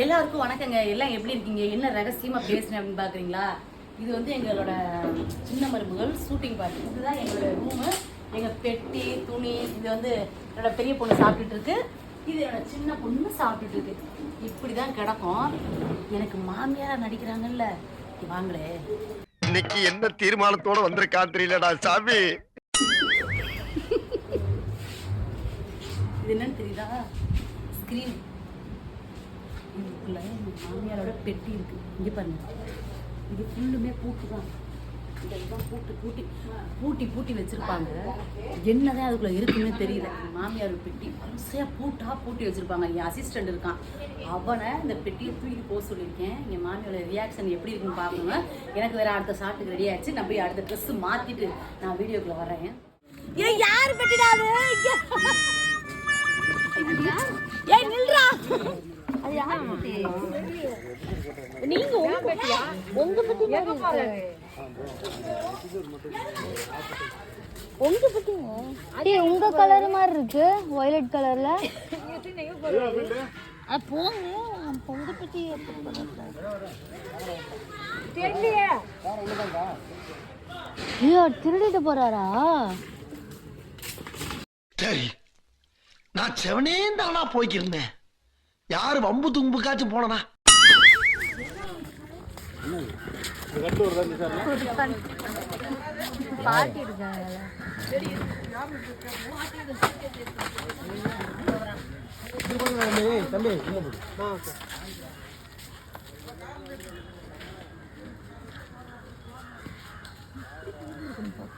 எல்லாருக்கும் வணக்கங்க. எல்லாம் எப்படி இருக்கீங்க? என்ன ரகசியமா பேசுறேன் அப்படின்னு பாக்குறீங்களா? இது வந்து எங்களோட சின்ன மருமகள் ஷூட்டிங் பார்ட்டி இதுதான் எங்களோட ரூமு எங்க பெட்டி துணி இது வந்து என்னோட பெரிய பொண்ணு சாப்பிட்டுட்டு இருக்கு. இது என்னோட சின்ன பொண்ணு சாப்பிட்டுட்டு இருக்கு. இப்படிதான் கிடக்கும். எனக்கு மாமியாரா நடிக்கிறாங்கல்ல. வாங்களே. இன்னைக்கு என்ன தீர்மானத்தோட வந்திருக்கான் தெரியலடா சாமி. இது என்னன்னு தெரியுதா? ஸ்க்ரீன் இதுக்குள்ள எங்கள் மாமியாரோட பெட்டி இருக்கு. இங்க பாருங்க. இது ஃபுல்லுமே பூட்டு தான். இந்த இதுதான் பூட்டு பூட்டி பூட்டி பூட்டி வச்சிருப்பாங்க. என்னதான் அதுக்குள்ள இருக்குன்னு தெரியல. மாமியார் பெட்டி வரிசையா பூட்டா பூட்டி வச்சிருப்பாங்க. என் அசிஸ்டன்ட் இருக்கான். அவனை இந்த பெட்டியை தூக்கி போக சொல்லியிருக்கேன். என் மாமியோட ரியாக்ஷன் எப்படி இருக்குன்னு பார்க்கணும் எனக்கு வேற அடுத்த ஷாட்டுக்கு ரெடி ஆச்சு நான் போய் அடுத்த ட்ரெஸ் மாத்திட்டு நான் வீடியோக்குள்ள வரேன் ஏன் யார் பெட்டிடாது ஏய் நில்றா. நீங்க உங்க பெட்டியா உங்க பெட்டி உங்க பத்திங்க அடே உங்க கலர் மாதிரி இருக்கு வயலட் கலர்ல அது போங்க உங்க பத்தி ஐயோ திருடிட்டு போறாரா சரி நான் செவனே தானா போய்க்கிருந்தேன். யாரு வம்பு தும்புக்காச்சும் போனனா?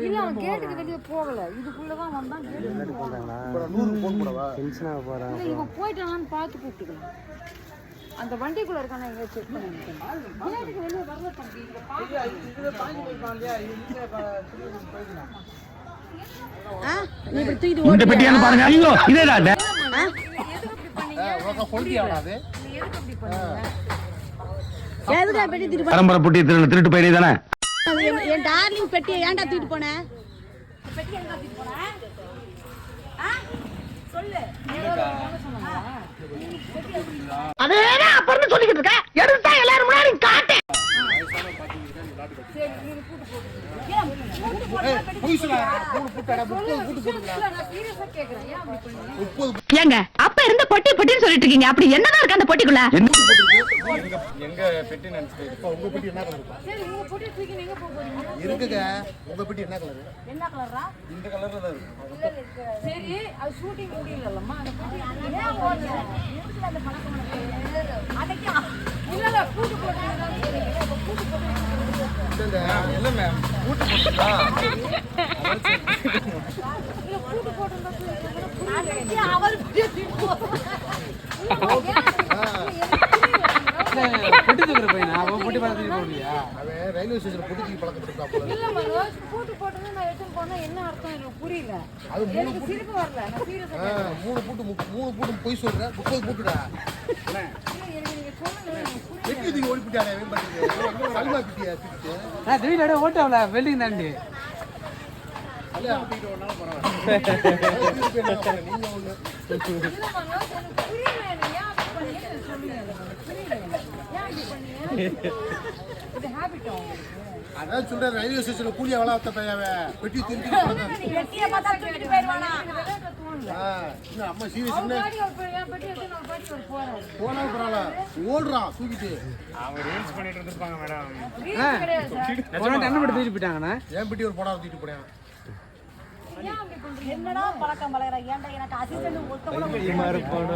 இல்ல அவன் கேட்டுக்கு வெளியே போகல. வந்தான் கேட்டு இவன் போயிட்டானான்னு பார்த்து கூப்பிட்டுக்கலாம் அந்த வண்டிக்குள்ள இருக்கான எங்க செக் பண்ணி கேட்டுக்கு வெளியே வரல தம்பி இங்க தூக்கிட்டு இந்த ஓடுறியா? பெட்டியான்னு பாருங்க. ஐயோ இதேடா பரம்பரை புட்டி திருட்டு? என்- டார்லிங் பெட்டியை ஏன்டா தூக்கிட்டு போன? அதே அப்புறம் சொல்லிக்கிட்டு இருக்க. எடுத்தா எல்லாரும் முன்னாடி காட்டு. ஏங்க அப்ப இருந்த பொட்டி பொட்டின்னு சொல்லிட்டு இருக்கீங்க. அப்படி என்னதான் இருக்கு அந்த பொட்டிக்குள்ள? இப்போ உங்க பெட்டி என்ன கலர் சரி உங்க பொட்டி தூக்கி நீங்க போக போறீங்க. இருக்குங்க. உங்க பெட்டி என்ன கலர் என்ன கலரா சரி அது ஷூட்டிங் முடியலல்லம்மா. அந்த பொட்டி ஏன் ஓடுற? எதுக்குடா அந்த பணக்கம் உனக்கு? அன்னைக்கு? இல்ல இல்ல கூட்டு போட்டு கூட்டு போட்டு இல்ல மேம் அன்னைக்கு அவர். ரயில்வே ஸ்டேஷன் பொட்டிக்கு பழக்கப்பட்டிருக்கா போல இல்ல மனோஜ் கூட்டு போட்டுன்னு நான் எடுத்துன்னு போனா என்ன அர்த்தம் எனக்கு புரியல. அது மூணு எனக்கு சிரிப்பு வரல. நான் சீரியஸா ஆ, மூணு புட்டு மூணு புட்டு பொய் சொல்ற. முப்பது புட்டுடா. எனக்கு நீங்க சொல்லுங்க பெட்டி தூக்கி ஓடி சல்மா பெட்டியா தூக்கிட்டு நான் திடீர்னு ஓட்டவல வெல்டிங் தாண்டி. பரவாயில்ல. நீங்க ஒண்ணு. இல்ல மனோஜ் எனக்கு புரியல. எனக்கு ஏன் அப்படி பண்ணீங்க எனக்கு சொல்லுங்க எனக்கு புரியல. எனக்கு. ஏன் இப்படி பண்ணீங்க இது ஹாபிட் உங்களுக்கு அதான் சொல்றேன் ரயில்வே ஸ்டேஷன்ல கூலியா வளர்த்த பையாவே பெட்டி திருப்பி பெட்டியை பார்த்தா தூக்கிட்டு போயிடுவானா? அம்மா சீரியஸ் என்ன? பாடி ஒரு பெ- என் பெட்டி எடுத்து நான் பாடி ஒரு போறாரு போனாலும் பரவாயில்ல. ஓடுறான் தூக்கிட்டு. ரீல்ஸ் கிடையாது சார் என்ன மட்டும் தூக்கி போயிட்டாங்கண்ணா. என் பெட்டி ஒரு போனா தூக்கிட்டு போனேன். ஏன் என்னடா பழக்கம் பழகுற ஏன்டா எனக்கு அசிஸ்டன்ட் ஒருத்த கூட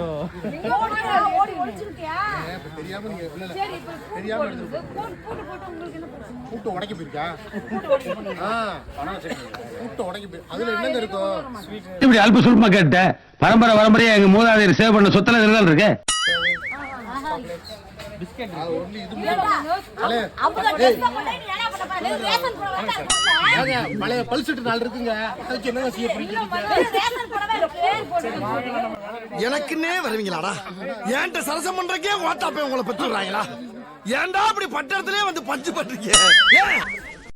ஓடியா, ஓடி ஒளிச்சுக்கிட்டியா ஏன் இப்ப தெரியாம நீங்க இல்ல இல்ல. சரி இப்ப கூட்டு தெரியாம போடுறது எடுத்து போட்டு போட்டு போட்டு உங்களுக்கு என்ன பிரச்சனை? கூட்டம் உடைக்க போயிருக்கா ஆ. கூட்டம் உடைக்க போய் அதுல என்னங்க இருக்கும்? இப்படி அல்ப சுல்பமா கேட்ட பரம்பரை பரம்பரையா எங்க மூதாதையர் சேவ் பண்ண சொத்துல இதுதான் இருக்கு? பிஸ்கெட் பழைய பல்செட்டு நாள் இருக்குங்க அதுக்கு என்ன செய்ய போறீங்க எனக்குன்னே வருவீங்களாடா? ஏன்ட்ட சரசம் பண்றக்கே ஓட்டாப்பே உங்களை பெற்றுறாங்களா ஏன்டா அப்படி பட்டத்திலே வந்து பஞ்சு பண்றீங்க? ஏன்?